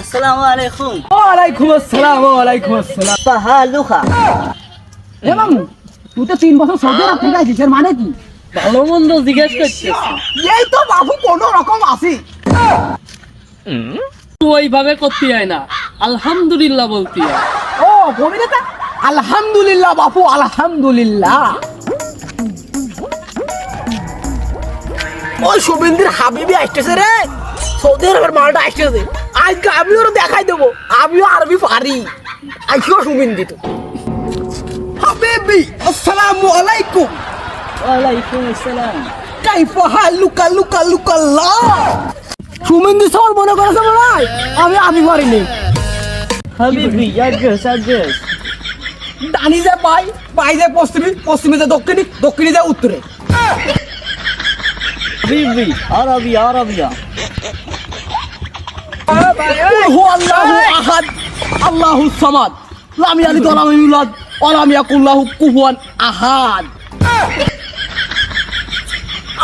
আসসালামু আলাইকুম। ওয়ালাইকুম আসসালাম ওয়ালাইকুম আসসালাম। পাহালুখা এ মামু তুই তো তিন বছর সৌদি আরব থেকে আছিস এর মানে কি? ভালো মন্দ জিজ্ঞেস করছিস। এই তো বাবু কোনো রকম আছি ওইভাবে করতে হয় না। আলহামদুলিল্লাহ বলতে হয়। ও আলহামদুলিল্লাহ বাপু আলহামদুলিল্লাহ। ওই শুভেন্দ্র হাবিবি আসতেছে রে। সৌদি আরবের মালটা আসতেছে। আজকে আমিও ওর দেখাই দেবো। আমিও আরবি পারি। আজকেও শুভেন্দ্র তো। হাবিবি আসসালামু আলাইকুম। ওয়ালাইকুম আসসালাম। কাইফা হালুকা লুকা লুকা লা। শুভেন্দ্র সবার মনে করেছে ভাই আমি আমি পারিনি। হাবিবি আজ্ঞস আজ্ঞস ডানি যায় পাই পাই যায় পশ্চিমী পশ্চিমে যায় দক্ষিণী দক্ষিণী যায় উত্তরে। রিবি আরাবিয়া আরাবিয়া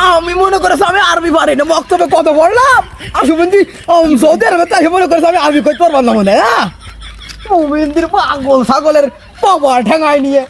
আমি মনে করেছি আমি আরবি পারি না বক্তব্যে কত পড়লাম? আসু বন্ধু সৌদি আরবে তাই মনে করেছি আমি আরবি করতে পারবার না মনে হ্যাঁ? পাগল ছাগলের পাবা ঠেঙায় নিয়ে।